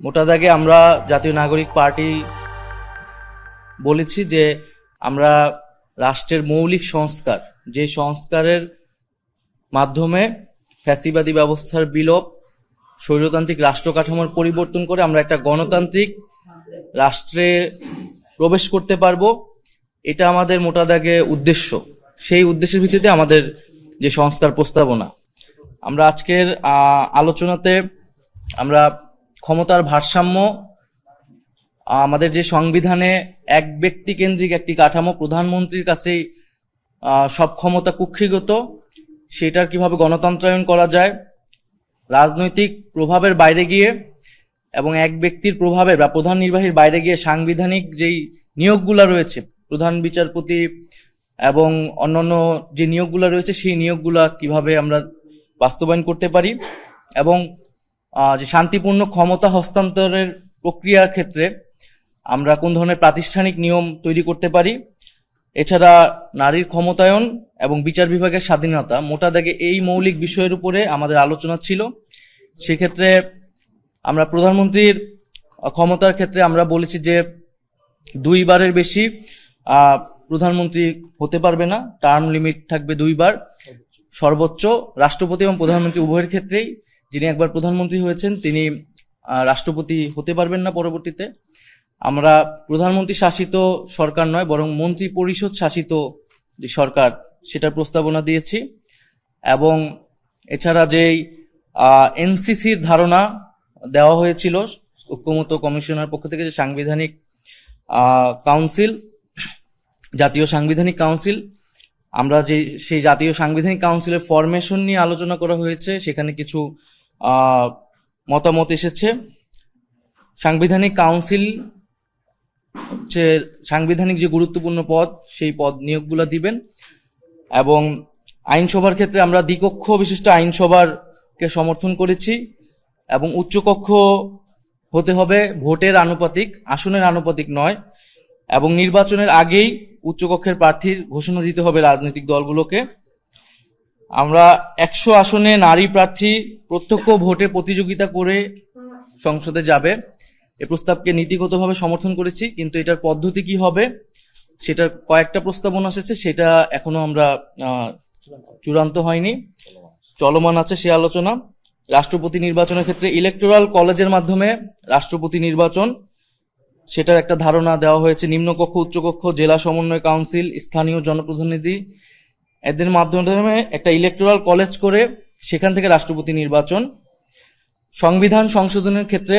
মোটা দাগে আমরা জাতীয় নাগরিক পার্টি বলেছি যে আমরা রাষ্ট্রের মৌলিক সংস্কার, যে সংস্কারের মাধ্যমে ফ্যাসিবাদী ব্যবস্থার বিলোপ, স্বৈরতান্ত্রিক রাষ্ট্র কাঠামোর পরিবর্তন করে আমরা একটা গণতান্ত্রিক রাষ্ট্রে প্রবেশ করতে পারব, এটা আমাদের মোটা দাগে উদ্দেশ্য। সেই উদ্দেশ্যের ভিত্তিতে আমাদের যে সংস্কার প্রস্তাবনা। আমরা আজকের আলোচনাতে আমরা ক্ষমতার ভারসাম্য, আমাদের যে সংবিধানে এক ব্যক্তি কেন্দ্রিক একটি কাঠামো প্রধানমন্ত্রীর কাছেই সব ক্ষমতা কুক্ষিগত, সেটার কীভাবে গণতন্ত্রায়ন করা যায়, রাজনৈতিক প্রভাবের বাইরে গিয়ে এবং এক ব্যক্তির প্রভাবে বা প্রধান নির্বাহীর বাইরে গিয়ে সাংবিধানিক যেই নিয়োগগুলো রয়েছে, প্রধান বিচারপতি এবং অন্যান্য যে নিয়োগগুলো রয়েছে, সেই নিয়োগগুলো কীভাবে আমরা বাস্তবায়ন করতে পারি এবং যে শান্তিপূর্ণ ক্ষমতা হস্তান্তরের প্রক্রিয়ার ক্ষেত্রে আমরা কোন ধরনের প্রাতিষ্ঠানিক নিয়ম তৈরি করতে পারি, এছাড়া নারীর ক্ষমতায়ন এবং বিচার বিভাগের স্বাধীনতা, মোটা দাগে এই মৌলিক বিষয়ের উপরে আমাদের আলোচনা ছিল। সেক্ষেত্রে আমরা প্রধানমন্ত্রীর ক্ষমতার ক্ষেত্রে আমরা বলেছি যে দুইবারের বেশি প্রধানমন্ত্রী হতে পারবে না, টার্ম লিমিট থাকবে দুইবার, সর্বোচ্চ রাষ্ট্রপতি এবং প্রধানমন্ত্রী উভয়ের ক্ষেত্রেই। যিনি একবার প্রধানমন্ত্রী হয়েছেন, তিনি রাষ্ট্রপতি হতে পারবেন না পরবর্তীতে। আমরা প্রধানমন্ত্রী শাসিত সরকার নয়, বরং মন্ত্রী পরিষদ শাসিত যে সরকার, সেটার প্রস্তাবনা দিয়েছি। এবং এছাড়া যেই এনসিসির ধারণা দেওয়া হয়েছিল ঐক্যমত কমিশনার পক্ষ থেকে যে সাংবিধানিক কাউন্সিল, জাতীয় সাংবিধানিক কাউন্সিল, আমরা যে, সেই জাতীয় সাংবিধানিক কাউন্সিলের ফরমেশন নিয়ে আলোচনা করা হয়েছে, সেখানে কিছু মতামত এসেছে। সাংবিধানিক কাউন্সিল হচ্ছে সাংবিধানিক যে গুরুত্বপূর্ণ পদ, সেই পদ নিয়োগগুলো দিবেন এবং আইনসভার ক্ষেত্রে আমরা দ্বিকক্ষ বিশিষ্ট আইনসভারকে সমর্থন করেছি এবং উচ্চকক্ষ হতে হবে ভোটের আনুপাতিক, আসনের আনুপাতিক নয় এবং নির্বাচনের আগেই উচ্চকক্ষের প্রার্থীর ঘোষণা দিতে হবে রাজনৈতিক দলগুলোকে। আমরা একশো আসনে নারী প্রার্থী প্রত্যক্ষ ভোটে প্রতিযোগিতা করে সংসদে যাবে। এ প্রস্তাবকে নীতিগতভাবে সমর্থন করেছি, কিন্তু এটার পদ্ধতি কি হবে, সেটার কয়েকটা প্রস্তাবনা এসেছে, সেটা এখনও আমরা চূড়ান্ত হয়নি। চলমান আছে সে আলোচনা। রাষ্ট্রপতি নির্বাচনের ক্ষেত্রে ইলেকটোরাল কলেজের মাধ্যমে রাষ্ট্রপতি নির্বাচন, সেটার একটা ধারণা দেওয়া হয়েছে। নিম্নকক্ষ, উচ্চকক্ষ, জেলা সমন্বয় কাউন্সিল স্থানীয় জনপ্রতিনিধি এদের মাধ্যমে একটা ইলেকটোরাল কলেজ করে সেখান থেকে রাষ্ট্রপতি নির্বাচন। সংবিধান সংশোধনের ক্ষেত্রে